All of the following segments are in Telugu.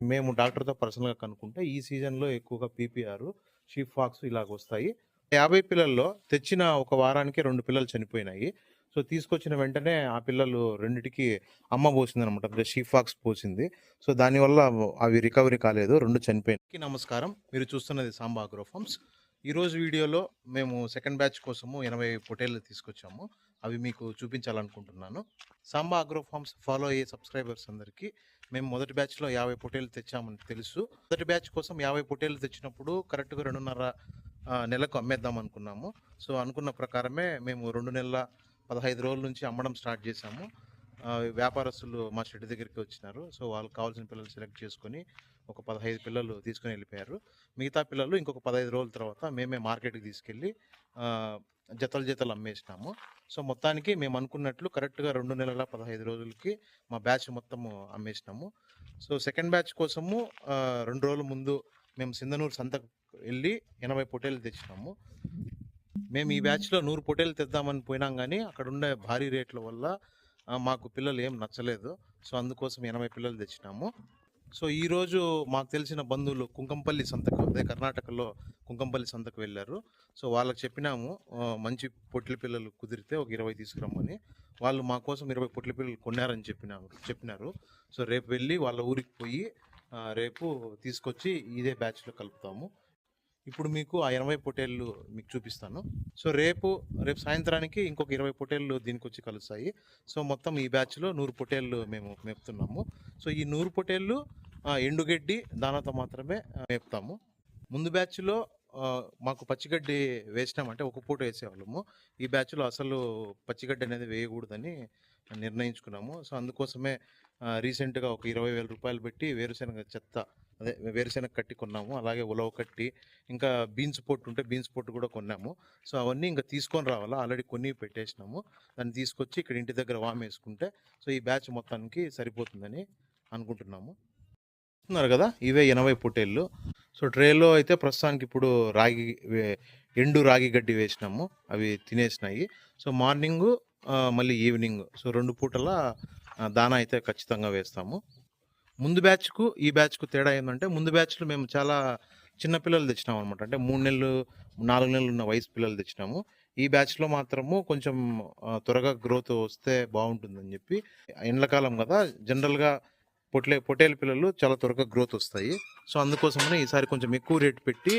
మేము డాక్టర్‌తో పర్సనల్‌గా కనుక్కుంటే ఈ సీజన్‌లో ఎక్కువగా పీపీఆర్, షీప్ ఫాక్స్ ఇలాగ వస్తాయి యాభై పిల్లల్లో తెచ్చిన ఒక వారానికి రెండు పిల్లలు చనిపోయినాయి. సో, తీసుకొచ్చిన వెంటనే ఆ పిల్లలు రెండిటికి అమ్మ పోసిందనమాట. అంటే షీప్ ఫాక్స్ పోసింది. సో, దానివల్ల అవి రికవరీ కాలేదు. రెండు చనిపోయినాయి. నమస్కారం. మీరు చూస్తున్నది సాంబా అగ్రో ఈరోజు వీడియోలో మేము సెకండ్ బ్యాచ్ కోసము 80 పొటేళ్ళు తీసుకొచ్చాము. అవి మీకు చూపించాలనుకుంటున్నాను. సాంబా అగ్రో ఫార్మ్స్ ఫాలో అయ్యే సబ్స్క్రైబర్స్ అందరికీ మేము మొదటి బ్యాచ్‌లో యాభై పొటేలు తెచ్చామని తెలుసు. మొదటి బ్యాచ్ కోసం యాభై పొటేలు తెచ్చినప్పుడు కరెక్ట్‌గా రెండున్నర నెలకు అమ్మేద్దాం అనుకున్నాము. సో, అనుకున్న ప్రకారమే మేము రెండు నెలల 15 రోజుల నుంచి అమ్మడం స్టార్ట్ చేశాము. వ్యాపారస్తులు మా షెడ్ దగ్గరికి వచ్చినారు. సో, వాళ్ళకి కావాల్సిన పిల్లలు సెలెక్ట్ చేసుకొని ఒక 15 పిల్లలు తీసుకొని వెళ్ళిపోయారు. మిగతా పిల్లలు ఇంకొక 15 రోజుల తర్వాత మేమే మార్కెట్‌కి తీసుకెళ్ళి జతలు జతలు అమ్మేసినాము. సో, మొత్తానికి మేము అనుకున్నట్లు కరెక్ట్‌గా రెండు నెలల 15 రోజులకి మా బ్యాచ్ మొత్తము అమ్మేసినాము. సో, సెకండ్ బ్యాచ్ కోసము రెండు రోజుల ముందు మేము సింధనూరు సంతకు వెళ్ళి ఎనభై పొటేలు తెచ్చినాము. మేము ఈ బ్యాచ్‌లో నూరు పొటేలు తెద్దామని పోయినాం గానీ అక్కడుండే భారీ రేట్ల వల్ల మాకు పిల్లలు ఏం నచ్చలేదు. సో, అందుకోసం 80 పిల్లలు తెచ్చినాము. సో, ఈరోజు మాకు తెలిసిన బంధువులు కుంకంపల్లి సంతకు అదే కర్ణాటకలో కుంకంపల్లి సంతకు వెళ్ళారు. సో, వాళ్ళకి చెప్పినాము మంచి పొట్లి పిల్లలు కుదిరితే ఒక 20 తీసుకురమ్మని. వాళ్ళు మా కోసం 20 పొట్లి పిల్లలు కొన్నారని చెప్పినాము చెప్పినారు. సో, రేపు వెళ్ళి వాళ్ళ ఊరికి పోయి రేపు తీసుకొచ్చి ఇదే బ్యాచ్‌లో కలుపుతాము. ఇప్పుడు మీకు ఆ 80 పొటేళ్ళు మీకు చూపిస్తాను. సో, రేపు రేపు సాయంత్రానికి ఇంకొక 20 పొటేళ్ళు దీనికొచ్చి కలుస్తాయి. సో, మొత్తం ఈ బ్యాచ్‌లో నూరు పొటేళ్ళు మేము మేపుతున్నాము. సో, ఈ నూరు పొటేళ్ళు ఎండుగడ్డి దానాతో మాత్రమే వేపుతాము మేపుతాము. ముందు బ్యాచ్‌లో మాకు పచ్చిగడ్డి వేసినామంటే ఒక పూట వేసేవాళ్ళము. ఈ బ్యాచ్‌లో అసలు పచ్చిగడ్డి అనేది వేయకూడదని నిర్ణయించుకున్నాము. సో, అందుకోసమే రీసెంట్‌గా ఒక ఇరవై వేల రూపాయలు పెట్టి వేరుశెనగ చెత్త అదే వేరుశెనగ కట్టి కొన్నాము. అలాగే ఉలవ కట్టి ఇంకా బీన్స్ పొట్టు ఉంటే బీన్స్ పొట్టు కూడా కొన్నాము. సో, అవన్నీ ఇంకా తీసుకొని రావాలా. ఆల్రెడీ కొన్ని పెట్టేసినాము. దాన్ని తీసుకొచ్చి ఇక్కడ ఇంటి దగ్గర వామేసుకుంటే సో, ఈ బ్యాచ్ మొత్తానికి సరిపోతుందని అనుకుంటున్నాము. చూస్తున్నారు కదా! ఇవే 80 పొటేళ్ళు. సో, ట్రేలో అయితే ప్రస్తుతానికి ఇప్పుడు రాగి ఎండు రాగి గడ్డి వేసినాము. అవి తినేసినాయి. సో, మార్నింగు మళ్ళీ ఈవినింగ్ సో, రెండు పూటల దానా అయితే ఖచ్చితంగా వేస్తాము. ముందు బ్యాచ్‌కు, ఈ బ్యాచ్‌కు తేడా ఏంటంటే ముందు బ్యాచ్‌లో మేము చాలా చిన్న పిల్లలు తెచ్చినామనమాట. అంటే మూడు నెలలు, నాలుగు నెలలు ఉన్న వయసు పిల్లలు తెచ్చినాము. ఈ బ్యాచ్‌లో మాత్రము కొంచెం త్వరగా గ్రోత్ వస్తే బాగుంటుందని చెప్పి ఎండ్లకాలం కదా! జనరల్‌గా పొట్లే పొటేలు పిల్లలు చాలా త్వరగా గ్రోత్ వస్తాయి. సో, అందుకోసమనే ఈసారి కొంచెం ఎక్కువ రేట్ పెట్టి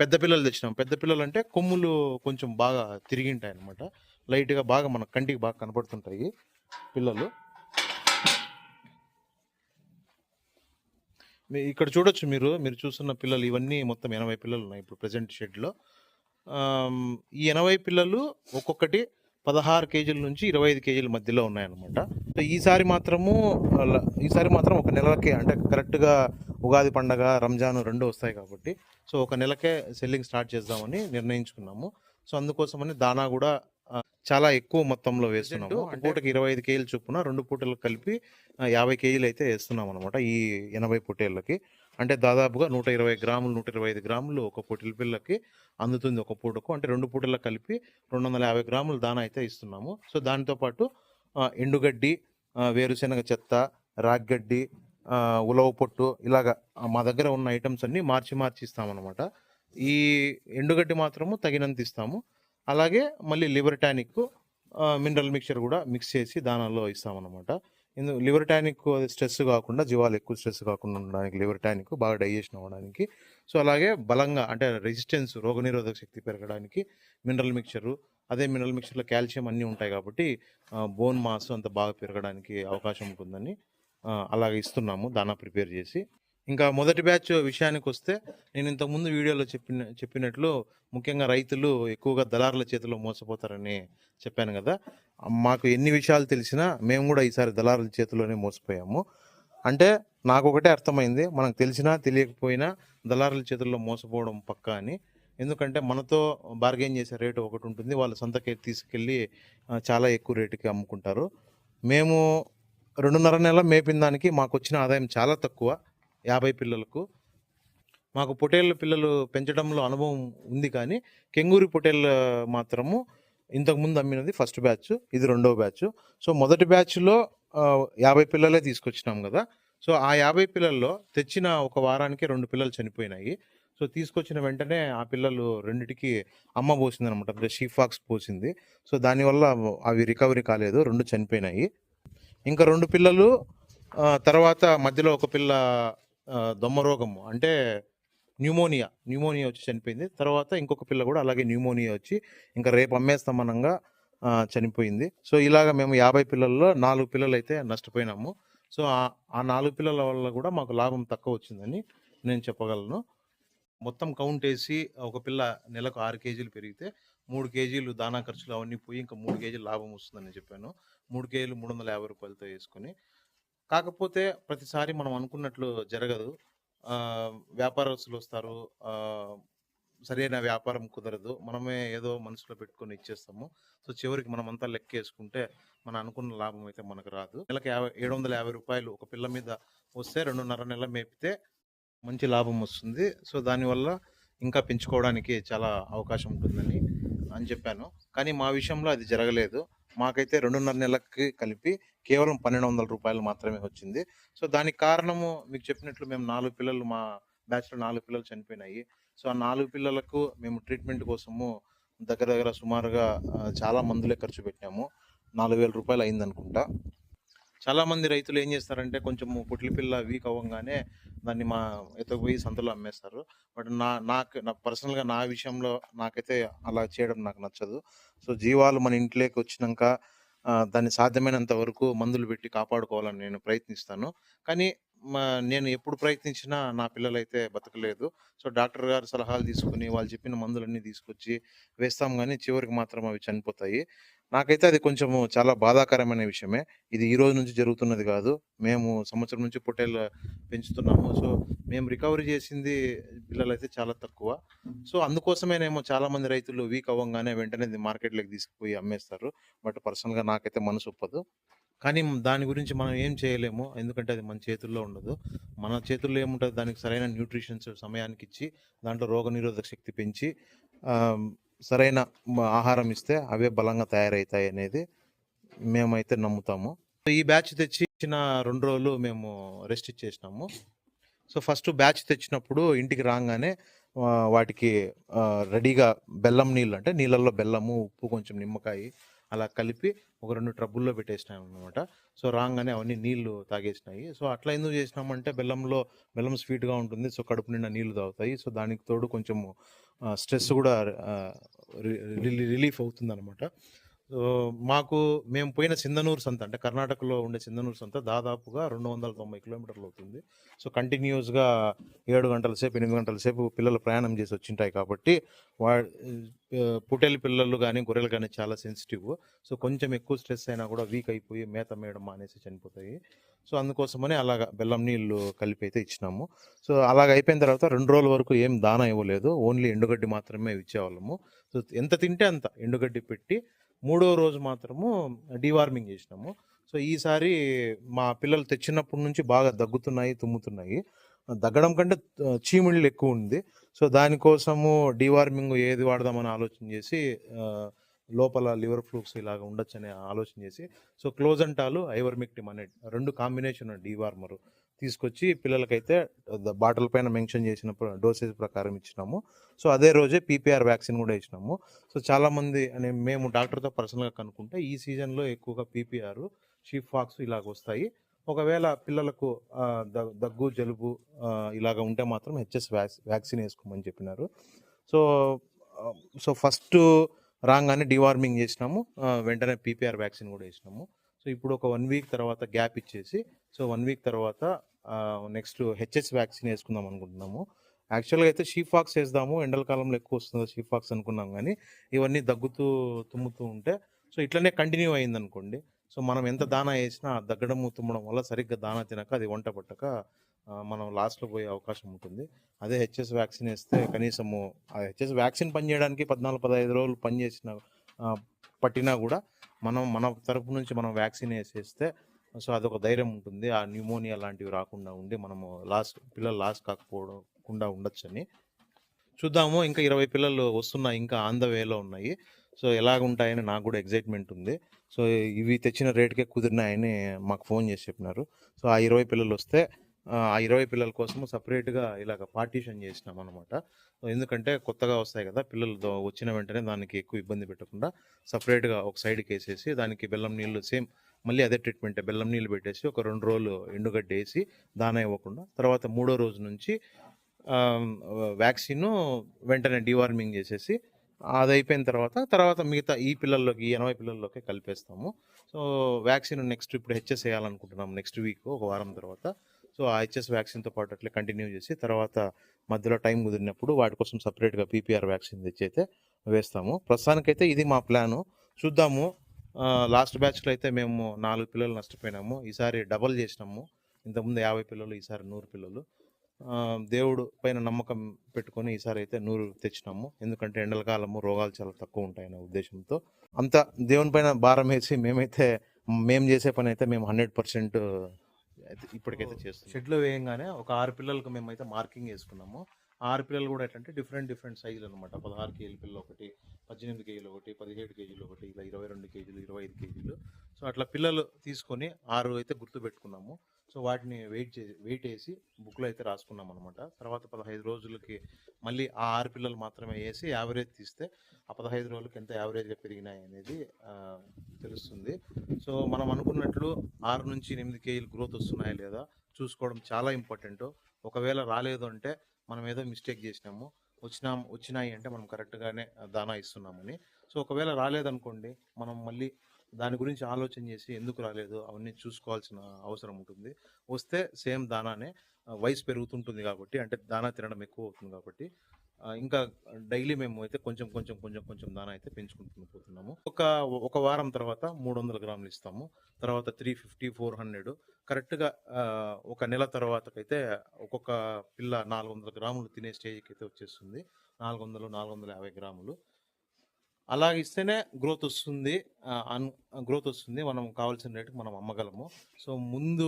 పెద్ద పిల్లలు తెచ్చినాం. పెద్ద పిల్లలు అంటే కొమ్ములు కొంచెం బాగా తిరిగింటాయన్నమాట. లైట్‌గా బాగా మన కంటికి బాగా కనపడుతుంటాయి పిల్లలు. మీ ఇక్కడ చూడొచ్చు మీరు. మీరు చూస్తున్న పిల్లలు ఇవన్నీ మొత్తం ఎనభై పిల్లలు ఉన్నాయి ఇప్పుడు ప్రెజెంట్ షెడ్‌లో. ఈ 80 పిల్లలు ఒక్కొక్కటి 16 కేజీల నుంచి 25 కేజీల మధ్యలో ఉన్నాయన్నమాట. సో, ఈసారి మాత్రము ఈసారి మాత్రం ఒక నెలకే అంటే కరెక్ట్‌గా ఉగాది పండగ, రంజాన్ 2 వస్తాయి కాబట్టి సో, ఒక నెలకే సెల్లింగ్ స్టార్ట్ చేద్దామని నిర్ణయించుకున్నాము. సో, అందుకోసమని దానా ఆహ్, చాలా ఎక్కువ మొత్తంలో వేస్తున్నాము. ఒక పూటకి 25 కేజీలు చొప్పున 2 పూటలకు కలిపి ఆహ్, 50 కేజీలయితే ఏస్తున్నామనమాట. ఈ 80 పొటేళ్ళకి. అంటే దాదాపుగా 120 గ్రాములు, 125 గ్రాములు ఒక పొట్టిల పిల్లకి అందుతుంది ఒక పూటకు. అంటే రెండు పూటలకు కలిపి 250 గ్రాములు దాన అయితే ఇస్తున్నాము. సో, దానితో పాటు ఎండుగడ్డి, వేరుశెనగ చెత్త, రాగ్గడ్డి, ఉలవ పొట్టు ఇలాగ మా దగ్గర ఉన్న ఐటమ్స్ అన్నీ మార్చి మార్చి ఇస్తామనమాట. ఈ ఎండుగడ్డి మాత్రము తగినంత ఇస్తాము. అలాగే మళ్ళీ లివర్ టానిక్ మినరల్ మిక్చర్ కూడా మిక్స్ చేసి దానాల్లో ఇస్తామన్నమాట ఇందు లివర్ టానిక్ అది స్ట్రెస్ కాకుండా జీవాలు ఎక్కువ స్ట్రెస్ కాకుండా ఉండడానికి లివర్ టానిక్ బాగా డైజెషన్ అవ్వడానికి. సో, అలాగే బలంగా అంటే రెసిస్టెన్స్ రోగనిరోధక శక్తి పెరగడానికి మినరల్ మిక్చరు అదే మినరల్ మిక్చర్లో కాల్షియం అన్నీ ఉంటాయి కాబట్టి బోన్ మాస్ అంత బాగా పెరగడానికి అవకాశం ఉంటుందని అలాగే ఇస్తున్నాము దానా ప్రిపేర్ చేసి. ఇంకా మొదటి బ్యాచ్ విషయానికి వస్తే నేను ఇంతకుముందు వీడియోలో చెప్పిన చెప్పినట్లు ముఖ్యంగా రైతులు ఎక్కువగా దళారుల చేతిలో మోసపోతారని చెప్పాను కదా మాకు ఎన్ని విషయాలు తెలిసినా మేము కూడా ఈసారి దళారుల చేతిలోనే మోసపోయాము. అంటే నాకు ఒకటే అర్థమైంది. మనకు తెలిసినా తెలియకపోయినా దళారుల చేతుల్లో మోసపోవడం పక్కా అని. ఎందుకంటే మనతో బార్గెయిన్ చేసే రేటు ఒకటి ఉంటుంది వాళ్ళ సొంతకే తీసుకెళ్ళి చాలా ఎక్కువ రేటుకి అమ్ముకుంటారు. మేము రెండున్నర నెల మేపిన దానికి మాకొచ్చిన ఆదాయం చాలా తక్కువ 50 పిల్లలకు. మాకు పొటేళ్ళ పిల్లలు పెంచడంలో అనుభవం ఉంది కానీ కెంగూరి పొటేళ్ళ మాత్రము ఇంతకుముందు అమ్మినది ఫస్ట్ బ్యాచ్. ఇది రెండవ బ్యాచ్. సో, మొదటి బ్యాచ్‌లో యాభై పిల్లలే తీసుకొచ్చినాం కదా సో ఆ 50 పిల్లల్లో తెచ్చిన ఒక వారానికే రెండు పిల్లలు చనిపోయినాయి. సో తీసుకొచ్చిన వెంటనే ఆ పిల్లలు రెండిటికి అమ్మ పోసిందనమాట. అంటే షీఫాక్స్ పోసింది. సో దానివల్ల అవి రికవరీ కాలేదు. రెండు చనిపోయినాయి. ఇంకా రెండు పిల్లలు తర్వాత మధ్యలో ఒక పిల్ల దొమ్మరోగము దొమ్మ రోగము అంటే న్యూమోనియా, న్యూమోనియా వచ్చి చనిపోయింది. తర్వాత ఇంకొక పిల్ల కూడా అలాగే న్యూమోనియా వచ్చి ఇంకా రేపు అమ్మేస్తామనంగా చనిపోయింది. సో ఇలాగ మేము 50 పిల్లల్లో 4 పిల్లలైతే నష్టపోయినాము. సో ఆ నాలుగు పిల్లల వల్ల కూడా మాకు లాభం తక్కువ వచ్చిందని నేను చెప్పగలను. మొత్తం కౌంట్ వేసి ఒక పిల్ల నెలకు ఆరు కేజీలు పెరిగితే మూడు కేజీలు దానా ఖర్చులు అవన్నీ పోయి ఇంకా మూడు కేజీలు లాభం వస్తుందని చెప్పాను. మూడు కేజీలు మూడు వందల యాభై రూపాయలతో వేసుకొని కాకపోతే ప్రతిసారి మనం అనుకున్నట్లు జరగదు. వ్యాపారస్తులు వస్తారు సరైన వ్యాపారం కుదరదు. మనమే ఏదో మనసులో పెట్టుకొని ఇచ్చేస్తాము. సో చివరికి మనమంతా లెక్కేసుకుంటే మనం అనుకున్న లాభం అయితే మనకు రాదు. నెలకు యాభై రూ. 750 ఒక పిల్ల మీద వస్తే రెండున్నర నెల మేపితే మంచి లాభం వస్తుంది. సో దానివల్ల ఇంకా పెంచుకోవడానికి చాలా అవకాశం ఉంటుందని అని చెప్పాను. కానీ మా విషయంలో అది జరగలేదు. మాకైతే 2.5 నెలలకి కలిపి కేవలం పన్నెండు వందల రూపాయలు మాత్రమే వచ్చింది. సో దానికి కారణము మీకు చెప్పినట్లు మేము నాలుగు పిల్లలు మా బ్యాచ్‌లో నాలుగు పిల్లలు చనిపోయినాయి. సో ఆ నాలుగు పిల్లలకు మేము ట్రీట్‌మెంట్ కోసము దగ్గర దగ్గర సుమారుగా చాలా మందులే ఖర్చు పెట్టాము. నాలుగు వేల రూపాయలు అయిందనుకుంటా. చాలామంది రైతులు ఏం చేస్తారంటే కొంచెం పుట్లి పిల్ల వీక్ అవ్వగానే దాన్ని మా ఎత్తుకుపోయి సంతలో అమ్మేస్తారు. బట్ నా నాకు నా పర్సనల్‌గా నా విషయంలో నాకైతే అలా చేయడం నాకు నచ్చదు. సో జీవాలు మన ఇంట్లోకి వచ్చినాక దాన్ని సాధ్యమైనంత వరకు మందులు పెట్టి కాపాడుకోవాలని నేను ప్రయత్నిస్తాను. కానీ మా నేను ఎప్పుడు ప్రయత్నించినా నా పిల్లలైతే బతకలేదు. సో డాక్టర్ గారు సలహాలు తీసుకొని వాళ్ళు చెప్పిన మందులన్నీ తీసుకొచ్చి వేస్తాం కానీ చివరికి మాత్రం అవి చనిపోతాయి. నాకైతే అది కొంచెము చాలా బాధాకరమైన విషయమే. ఇది ఈ రోజు నుంచి జరుగుతున్నది కాదు. మేము సంవత్సరం నుంచి పొట్టేళ్ళు పెంచుతున్నాము. సో మేము రికవరీ చేసింది పిల్లలైతే చాలా తక్కువ. సో అందుకోసమేనేమో చాలామంది రైతులు వీక్ అవ్వగానే వెంటనే ఇది మార్కెట్‌లోకి తీసుకుపోయి అమ్మేస్తారు. బట్ పర్సనల్‌గా నాకైతే మనసు ఒప్పదు. కానీ దాని గురించి మనం ఏం చేయలేము. ఎందుకంటే అది మన చేతుల్లో ఉండదు. మన చేతుల్లో ఏముంటుంది దానికి సరైన న్యూట్రిషన్స్ సమయానికి ఇచ్చి దాంట్లో రోగనిరోధక శక్తి పెంచి సరైన ఆహారం ఇస్తే అవే బలంగా తయారవుతాయి అనేది మేమైతే నమ్ముతాము. ఈ బ్యాచ్ తెచ్చి ఇచ్చిన 2 రోజులు మేము రెస్ట్ ఇచ్చేసినాము. సో ఫస్ట్ బ్యాచ్ తెచ్చినప్పుడు ఇంటికి రాగానే వాటికి రెడీగా బెల్లం నీళ్ళు అంటే నీళ్ళల్లో బెల్లము, ఉప్పు, కొంచెం నిమ్మకాయి అలా కలిపి ఒక 2 ట్రబ్బుల్లో పెట్టేసినామనమాట. సో రాగానే అవన్నీ నీళ్ళు తాగేసినాయి. సో అట్లా ఎందుకు చేసినామంటే బెల్లంలో బెల్లం స్వీట్‌గా ఉంటుంది. సో కడుపు నిండా నీళ్ళు తాగుతాయి. సో దానికి తోడు కొంచెము స్ట్రెస్ కూడా రి రిలీ రిలీఫ్ అవుతుందనమాట. అనమాట మాకు మేము పోయిన సింధనూరు సంత అంటే కర్ణాటకలో ఉండే సింధనూరు సంత దాదాపుగా 290 కిలోమీటర్లు అవుతుంది. సో కంటిన్యూస్గా ఏడు గంటల సేపు, ఎనిమిది గంటల సేపు పిల్లలు ప్రయాణం చేసి వచ్చింటాయి కాబట్టి వా ఆహ్, పిల్లలు కానీ గొర్రెలు కానీ చాలా సెన్సిటివ్. సో కొంచెం ఎక్కువ స్ట్రెస్ అయినా కూడా వీక్ అయిపోయి మేత మేయడం మానేసి చనిపోతాయి. సో అందుకోసమని అలాగా బెల్లం నీళ్ళు కలిపి అయితే ఇచ్చినాము. సో అలాగ అయిపోయిన తర్వాత రెండు రోజుల వరకు ఏం దాన ఇవ్వలేదు. ఓన్లీ ఎండుగడ్డి మాత్రమే ఇచ్చేవాళ్ళము. సో ఎంత తింటే అంత ఎండుగడ్డి పెట్టి మూడో రోజు మాత్రము డీవార్మింగ్ చేసినాము. సో ఈసారి మా పిల్లలు తెచ్చినప్పటి నుంచి బాగా దగ్గుతున్నాయి, తుమ్ముతున్నాయి. దగ్గడం కంటే చీమిళ్ళు ఎక్కువ ఉంది సో దానికోసము డీవార్మింగ్ ఏది వాడదామని ఆలోచన చేసి లోపల లివర్ ఫ్లూక్స్ ఇలాగ ఉండొచ్చని ఆలోచన చేసి సో క్లోజంటాలు, ఐవర్మిక్టిమ్ అనే రెండు కాంబినేషన్ డివార్మరు తీసుకొచ్చి పిల్లలకైతే బాటిల్ పైన మెన్షన్ చేసిన డోసేజ్ ప్రకారం ఇచ్చినాము. సో అదే రోజే పీపీఆర్ వ్యాక్సిన్ కూడా ఇచ్చినాము. సో చాలామంది అనే మేము డాక్టర్‌తో పర్సనల్‌గా కనుక్కుంటే ఈ సీజన్‌లో ఎక్కువగా పీపీఆర్, ఛీఫ్ ఫాక్స్ ఇలాగ వస్తాయి ఒకవేళ పిల్లలకు దగ్గు, జలుబు ఇలాగ ఉంటే మాత్రం హెచ్ఎస్ వ్యాక్సిన్ వేసుకోమని చెప్పినారు. సో సో ఫస్ట్ రాగానే డివార్మింగ్ చేసినాము. వెంటనే పీపీఆర్ వ్యాక్సిన్ కూడా వేసినాము సో ఇప్పుడు ఒక వన్ వీక్ తర్వాత గ్యాప్ ఇచ్చేసి సో వన్ వీక్ తర్వాత నెక్స్ట్ హెచ్ఎస్ వ్యాక్సిన్ వేసుకుందాం అనుకుంటున్నాము. యాక్చువల్‌గా అయితే షీఫాక్స్ వేద్దాము ఎండల కాలంలో ఎక్కువ వస్తుందో షీఫాక్స్ అనుకున్నాం కానీ ఇవన్నీ దగ్గుతూ, తుమ్ముతూ ఉంటే సో ఇట్లనే కంటిన్యూ అయింది అనుకోండి సో మనం ఎంత దానా వేసినా దగ్గడము, తుమ్మడం వల్ల సరిగ్గా దానా తినక అది వంట పట్టక మనం లాస్ట్లో పోయే అవకాశం ఉంటుంది. అదే హెచ్ఎస్ వ్యాక్సిన్ వేస్తే కనీసము ఆ హెచ్ఎస్ వ్యాక్సిన్ పనిచేయడానికి 14, 15 రోజులు పనిచేసిన పట్టినా కూడా మనం మన తరపు నుంచి మనం వ్యాక్సిన్ వేసేస్తే సో అదొక ధైర్యం ఉంటుంది. ఆ న్యూమోనియా లాంటివి రాకుండా ఉండి మనము లాస్ పిల్లలు లాస్ కాకపోకుండా ఉండొచ్చని. చూద్దాము ఇంకా 20 పిల్లలు వస్తున్నాయి. ఇంకా ఆన్ ద వేలో ఉన్నాయి. సో ఎలాగుంటాయని నాకు కూడా ఎగ్జైట్మెంట్ ఉంది సో ఇవి తెచ్చిన రేటుకే కుదిరినాయని మాకు ఫోన్ చేసి చెప్పినారు సో ఆ ఇరవై పిల్లలు వస్తే ఆ ఇరవై పిల్లల కోసం సపరేట్గా ఇలాగ పార్టీషన్ చేసినాం అనమాట ఎందుకంటే కొత్తగా వస్తాయి కదా పిల్లలు వచ్చిన వెంటనే దానికి ఎక్కువ ఇబ్బంది పెట్టకుండా సపరేట్గా ఒక సైడ్కి వేసేసి దానికి బెల్లం నీళ్ళు సేమ్ మళ్ళీ అదే ట్రీట్మెంట్ బెల్లం నీళ్ళు పెట్టేసి ఒక రెండు రోజులు ఎండుగడ్డ వేసి దాన ఇవ్వకుండా తర్వాత మూడో రోజు నుంచి వ్యాక్సిన్ వెంటనే డివార్మింగ్ చేసేసి అది అయిపోయిన తర్వాత తర్వాత మిగతా ఈ పిల్లల్లోకి ఈ ఎనభై పిల్లల్లోకి కలిపేస్తాము. సో వ్యాక్సిన్ నెక్స్ట్ ఇప్పుడు హెచ్ఎస్ వేయాలనుకుంటున్నాం నెక్స్ట్ వీక్ ఒక వారం తర్వాత. సో ఆ హెచ్ఎస్ వ్యాక్సిన్తో పాటు అట్లే కంటిన్యూ చేసి తర్వాత మధ్యలో టైం కుదిరినప్పుడు వాటి కోసం సపరేట్గా పీపీఆర్ వ్యాక్సిన్ తెచ్చి అయితే వేస్తాము. ప్రస్తుతానికైతే ఇది మా ప్లాను. చూద్దాము. లాస్ట్ బ్యాచ్లో అయితే మేము నాలుగు పిల్లలు నష్టపోయినాము. ఈసారి డబల్ చేసినాము. ఇంతకుముందు యాభై పిల్లలు ఈసారి నూరు పిల్లలు. దేవుడు పైన నమ్మకం పెట్టుకొని ఈసారి అయితే నూరు తెచ్చినాము. ఎందుకంటే ఎండల కాలము రోగాలు చాలా తక్కువ ఉంటాయనే ఉద్దేశంతో. అంత దేవుని పైన భారం వేసి మేమైతే మేము చేసే పని అయితే మేము హండ్రెడ్ పర్సెంట్ ఇప్పటికైతే చేస్తాం షెడ్లో వేయంగానే ఒక ఆరు పిల్లలకు మేమైతే మార్కింగ్ వేసుకున్నాము. ఆరు పిల్లలు కూడా ఏంటంటే డిఫరెంట్ డిఫరెంట్ సైజులు అనమాట పదహారు కేజీల పిల్లలు ఒకటి పద్దెనిమిది కేజీలు ఒకటి పదిహేడు కేజీలు ఒకటి ఇలా ఇరవై రెండు కేజీలు ఇరవై ఐదు కేజీలు. సో అట్లా పిల్లలు తీసుకొని ఆరు అయితే గుర్తు పెట్టుకున్నాము సో వాటిని వెయిట్ చేసి వెయిట్ వేసి బుక్లో అయితే రాసుకున్నాం అనమాట తర్వాత పదహైదు రోజులకి మళ్ళీ ఆ ఆరు పిల్లలు మాత్రమే వేసి యావరేజ్ తీస్తే ఆ పదహైదు రోజులకి ఎంత యావరేజ్గా పెరిగినాయి అనేది తెలుస్తుంది. సో మనం అనుకున్నట్లు ఆరు నుంచి ఎనిమిది కేజీలు గ్రోత్ వస్తున్నాయా లేదా చూసుకోవడం చాలా ఇంపార్టెంట్. ఒకవేళ రాలేదు అంటే మనం ఏదో మిస్టేక్ చేసినాము వచ్చినా వచ్చినాయి అంటే మనం కరెక్ట్గానే దానా ఇస్తున్నామని. సో ఒకవేళ రాలేదనుకోండి మనం మళ్ళీ దాని గురించి ఆలోచన చేసి ఎందుకు రాలేదు అవన్నీ చూసుకోవాల్సిన అవసరం ఉంటుంది. వస్తే సేమ్ దానానే వయసు పెరుగుతుంటుంది కాబట్టి అంటే దానా తినడం ఎక్కువ అవుతుంది కాబట్టి ఇంకా డైలీ మేము అయితే కొంచెం కొంచెం కొంచెం కొంచెం దానా అయితే పెంచుకుంటూ పోతున్నాము. ఒక ఒక వారం తర్వాత మూడు వందల గ్రాములు ఇస్తాము. తర్వాత త్రీ ఫిఫ్టీ ఫోర్ హండ్రెడ్. కరెక్ట్గా ఒక నెల తర్వాతకైతే ఒక్కొక్క పిల్ల నాలుగు వందల గ్రాములు తినే స్టేజ్కి అయితే వచ్చేస్తుంది. నాలుగు వందలు నాలుగు వందల యాభై గ్రాములు. అలా ఇస్తేనే గ్రోత్ వస్తుంది గ్రోత్ వస్తుంది. మనం కావాల్సిన రేటుకి మనం అమ్మగలము. సో ముందు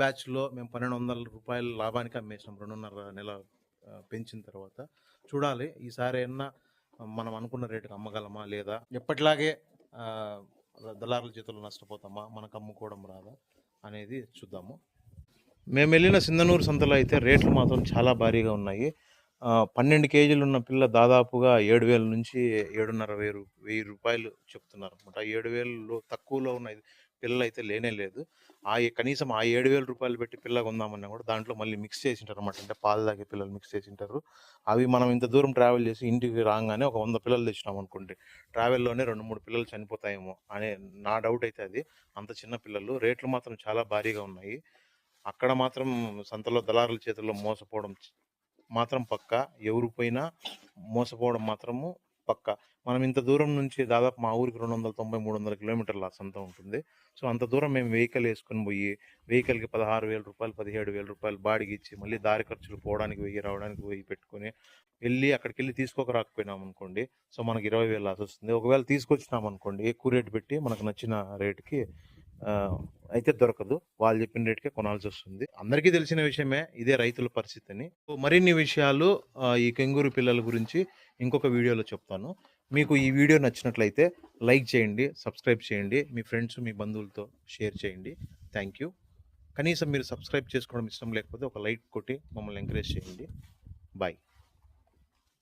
బ్యాచ్లో మేము పన్నెండు వందల రూపాయల లాభానికి అమ్మేసాం రెండున్నర నెల పెంచిన తర్వాత. చూడాలి ఈసారి అయినా మనం అనుకున్న రేటుకి అమ్మగలమా లేదా? ఎప్పటిలాగే దళారుల చేతుల్లో నష్టపోతామా? మనకు అమ్ముకోవడం రాదా? అనేది చూద్దాము. మేము వెళ్ళిన సింధనూరు సంతలో అయితే రేట్లు మాత్రం చాలా భారీగా ఉన్నాయి. పన్నెండు కేజీలు ఉన్న పిల్ల దాదాపుగా ఏడు వేల నుంచి ఏడున్నర వెయ్యి రూ- వెయ్యి రూపాయలు చెప్తున్నారు అనమాట ఏడు వేలలో తక్కువలో ఉన్న పిల్లలు అయితే లేనే లేదు. ఆ కనీసం ఆ ఏడు వేల రూపాయలు పెట్టి పిల్ల కొందామన్నా కూడా దాంట్లో మళ్ళీ మిక్స్ చేసింటారు అనమాట అంటే పాలు తాగే పిల్లలు మిక్స్ చేసింటారు. అవి మనం ఇంత దూరం ట్రావెల్ చేసి ఇంటికి రాగానే ఒక వంద పిల్లలు తెచ్చినాం అనుకోండి. ట్రావెల్లోనే రెండు మూడు పిల్లలు చనిపోతాయేమో అనే నా డౌట్ అయితే అది. అంత చిన్న పిల్లలు. రేట్లు మాత్రం చాలా భారీగా ఉన్నాయి. అక్కడ మాత్రం సంతలో దళారుల చేతుల్లో మోసపోవడం మాత్రం పక్క. ఎవరు పోయినా మోసపోవడం మాత్రము పక్క. మనం ఇంత దూరం నుంచి దాదాపు మా ఊరికి రెండు వందల తొంభై మూడు వందల కిలోమీటర్ల ఆ సంత ఉంటుంది. సో అంత దూరం మేము వెహికల్ వేసుకొని పోయి వెహికల్కి పదహారు వేల రూపాయలు పదిహేడు వేల రూపాయలు బాడిగి ఇచ్చి మళ్ళీ దారి ఖర్చులు పోవడానికి వెయ్యి రావడానికి వెయ్యి పెట్టుకొని వెళ్ళి అక్కడికి వెళ్ళి తీసుకోక రాకపోయినాం అనుకోండి. సో మనకి ఇరవై వేలు లాస్ వస్తుంది. ఒకవేళ తీసుకొచ్చినాం అనుకోండి ఎక్కువ రేటు పెట్టి మనకు నచ్చిన రేటుకి అయితే దొరకదు. వాళ్ళు చెప్పిన రేటుకే కొనాల్సి వస్తుంది. అందరికీ తెలిసిన విషయమే ఇదే రైతుల పరిస్థితిని. సో మరిన్ని విషయాలు ఈ కెంగూరు పిల్లల గురించి ఇంకొక వీడియోలో చెప్తాను. మీకు ఈ వీడియో నచ్చినట్లయితే లైక్ చేయండి సబ్స్క్రైబ్ చేయండి మీ ఫ్రెండ్స్ మీ బంధువులతో షేర్ చేయండి. Thank you. కనీసం మీరు సబ్స్క్రైబ్ చేసుకోవడం ఇష్టం లేకపోతే ఒక లైక్ కొట్టి మమ్మల్ని ఎంకరేజ్ చేయండి. బాయ్.